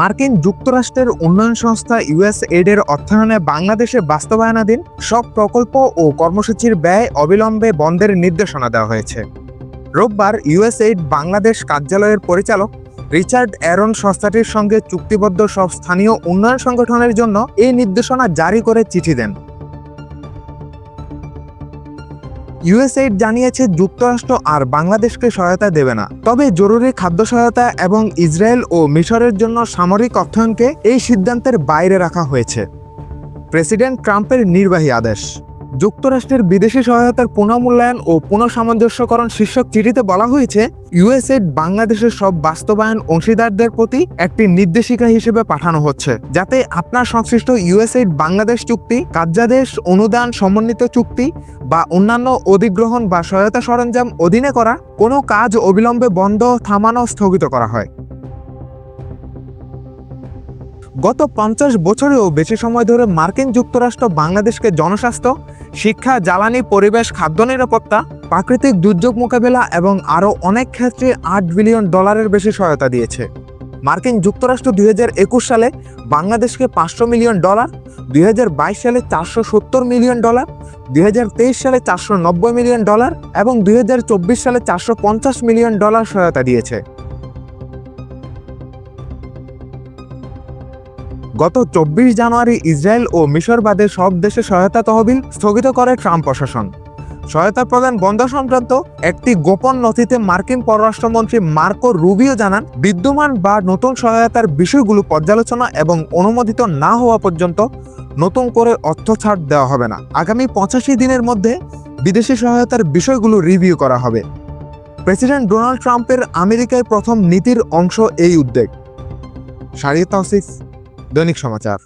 মার্কিন যুক্তরাষ্ট্রের উন্নয়ন সংস্থা ইউএস ইউএসএইডের অর্থায়নে বাংলাদেশে বাস্তবায়নাধীন সব প্রকল্প ও কর্মসূচির ব্যয় অবিলম্বে বন্ধের নির্দেশনা দেওয়া হয়েছে। রোববার ইউএস এইড বাংলাদেশ কার্যালয়ের পরিচালক রিচার্ড অ্যারন সংস্থাটির সঙ্গে চুক্তিবদ্ধ সব স্থানীয় উন্নয়ন সংগঠনের জন্য এই নির্দেশনা জারি করে চিঠি দেন। ইউএসএইড জানিয়েছে যুক্তরাষ্ট্র আর বাংলাদেশকে সহায়তা দেবে না। তবে জরুরি খাদ্য সহায়তা এবং ইসরায়েল ও মিশরের জন্য সামরিক অর্থায়নকে এই সিদ্ধান্তের বাইরে রাখা হয়েছে। প্রেসিডেন্ট ট্রাম্পের নির্বাহী আদেশ। যুক্তরাষ্ট্রের বিদেশি সহায়তার পুনঃমূল্যায়ন ও পুনঃসামঞ্জস্যকরণ শীর্ষক চিঠিতে বলা হয়েছে ইউএসএড বাংলাদেশের সব বাস্তবায়ন অংশীদারদের প্রতি একটি নির্দেশিকা হিসেবে পাঠানো হচ্ছে, যাতে আপনার সংশ্লিষ্ট ইউএসএড বাংলাদেশ চুক্তি, কার্যাদেশ, অনুদান সমন্বিত চুক্তি বা অন্যান্য অধিগ্রহণ বা সহায়তা সরঞ্জাম অধীনে করা কোনো কাজ অবিলম্বে বন্ধ, থামানো, স্থগিত করা হয়। গত পঞ্চাশ বছরেও বেশি সময় ধরে মার্কিন যুক্তরাষ্ট্র বাংলাদেশকে জনস্বাস্থ্য শিক্ষা, জ্বালানি, পরিবেশ, খাদ্য নিরাপত্তা, প্রাকৃতিক দুর্যোগ মোকাবেলা এবং আরও অনেক ক্ষেত্রে আট বিলিয়ন ডলারের বেশি সহায়তা দিয়েছে। মার্কিন যুক্তরাষ্ট্র দুই হাজার একুশ সালে বাংলাদেশকে পাঁচশো মিলিয়ন ডলার, দুই হাজার বাইশ সালে চারশো সত্তর মিলিয়ন ডলার, দুই হাজার তেইশ সালে চারশো নব্বই মিলিয়ন ডলার এবং দুই হাজার চব্বিশ সালে চারশো পঞ্চাশ মিলিয়ন ডলার সহায়তা দিয়েছে। গত চব্বিশ জানুয়ারি ইসরায়েল ও মিশর বাদে সব দেশে সহায়তা তহবিল স্থগিত করে ট্রাম্প প্রশাসন। সহায়তা প্রদান বন্ধ সংক্রান্ত একটি গোপন নথিতে মার্কিন পররাষ্ট্রমন্ত্রী মার্কো রুবিও জানান, বিদ্যমান বা নতুন সহায়তার বিষয়গুলো পর্যালোচনা এবং অনুমোদিত না হওয়া পর্যন্ত নতুন করে অর্থ ছাড় দেওয়া হবে না। আগামী পঁচাশি দিনের মধ্যে বিদেশি সহায়তার বিষয়গুলো রিভিউ করা হবে। প্রেসিডেন্ট ডোনাল্ড ট্রাম্পের আমেরিকায় প্রথম নীতির অংশ এই উদ্যোগ শারিয়া তাওসিফ দৈনিক সমাচার।